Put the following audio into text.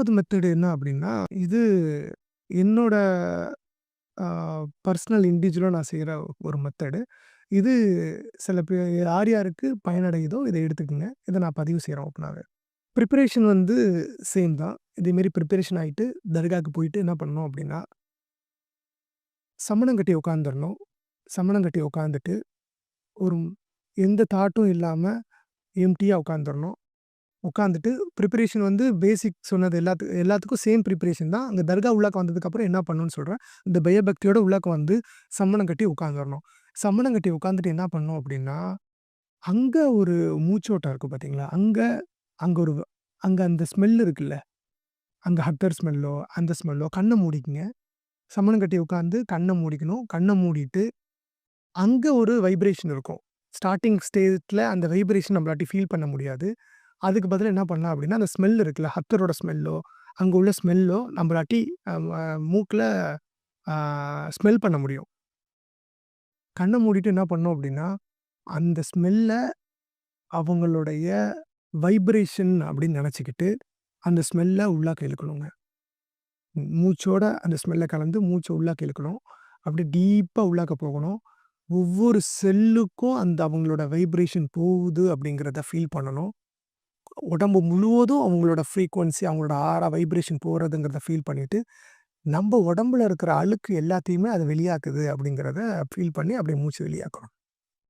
ரெண்டாவது மெத்தடு என்ன அப்படின்னா, இது என்னோட பர்சனல் இண்டிவிஜுவலாக நான் செய்கிற ஒரு மெத்தடு. இது சில பேர் யார் யாருக்கு பயனடையுதோ இதை எடுத்துக்கங்க. இதை நான் பதிவு செய்கிறேன் ஓப்பனாவே. ப்ரிப்பரேஷன் வந்து சேம் தான். இதேமாரி ப்ரிப்பரேஷன் ஆகிட்டு தர்காவுக்கு போயிட்டு என்ன பண்ணணும் அப்படின்னா சமணம் கட்டி உட்காந்துரணும். சமணம் கட்டி உட்காந்துட்டு, ஒரு எந்த தாட்டும் இல்லாமல் எம்டியாக உட்காந்துடணும் உட்காந்துட்டு ப்ரிப்பரேஷன் வந்து பேசிக் சொன்னது எல்லாத்து எல்லாத்துக்கும் சேம் ப்ரிப்பரேஷன் தான். அங்க தர்கா உள்ளாக்க வந்ததுக்கப்புறம் என்ன பண்ணணும்னு சொல்கிறேன் இந்த பயபக்தியோட உள்ளாக்க வந்து சம்மணம் கட்டி உட்காந்துடணும் சம்மணம் கட்டி உட்காந்துட்டு என்ன பண்ணணும் அப்படின்னா, அங்க ஒரு மூச்சோட்டம் இருக்குது பார்த்தீங்களா? அங்க அங்க ஒரு அங்க அந்த ஸ்மெல் இருக்குல்ல. அங்க அத்தர் ஸ்மெல்லோ, அந்த ஸ்மெல்லோ கண்ண மூடிக்குங்க சம்மணம் கட்டி உட்காந்து கண்ண மூடிக்கணும். கண்ண மூடிட்டு, அங்க ஒரு வைப்ரேஷன் இருக்கும். ஸ்டார்டிங் ஸ்டேஜில் அந்த வைப்ரேஷன் நம்மளாட்டி ஃபீல் பண்ண முடியாது. அதுக்கு பதில் என்ன பண்ணலாம் அப்படின்னா, அந்த ஸ்மெல் இருக்குல்ல, ஹத்தரோட ஸ்மெல்லோ, அங்கே உள்ள ஸ்மெல்லோ நம்மளாட்டி மூக்கில் ஸ்மெல் பண்ண முடியும். கண்ணை மூடிட்டு என்ன பண்ணோம் அப்படின்னா, அந்த ஸ்மெல்ல அவங்களுடைய வைப்ரேஷன் அப்படின்னு நினச்சிக்கிட்டு அந்த ஸ்மெல்ல உள்ளாக்க இழுக்கணுங்க. மூச்சோட அந்த ஸ்மெல்ல கலந்து மூச்சை உள்ளாக்க இழுக்கணும். அப்படியே டீப்பாக உள்ளாக்க போகணும். ஒவ்வொரு செல்லுக்கும் அந்த அவங்களோட வைப்ரேஷன் போகுது அப்படிங்கிறத ஃபீல் பண்ணணும். உடம்பு முழுவதும் அவங்களோட ஃப்ரீக்குவன்சி அவங்களோட ஆறா வைப்ரேஷன் போகிறதுங்கிறத ஃபீல் பண்ணிவிட்டு நம்ம உடம்புல இருக்கிற அழுக்கு எல்லாத்தையுமே அது வெளியாக்குது அப்படிங்கிறத ஃபீல் பண்ணி அப்படியே மூச்சு வெளியாக்கணும்.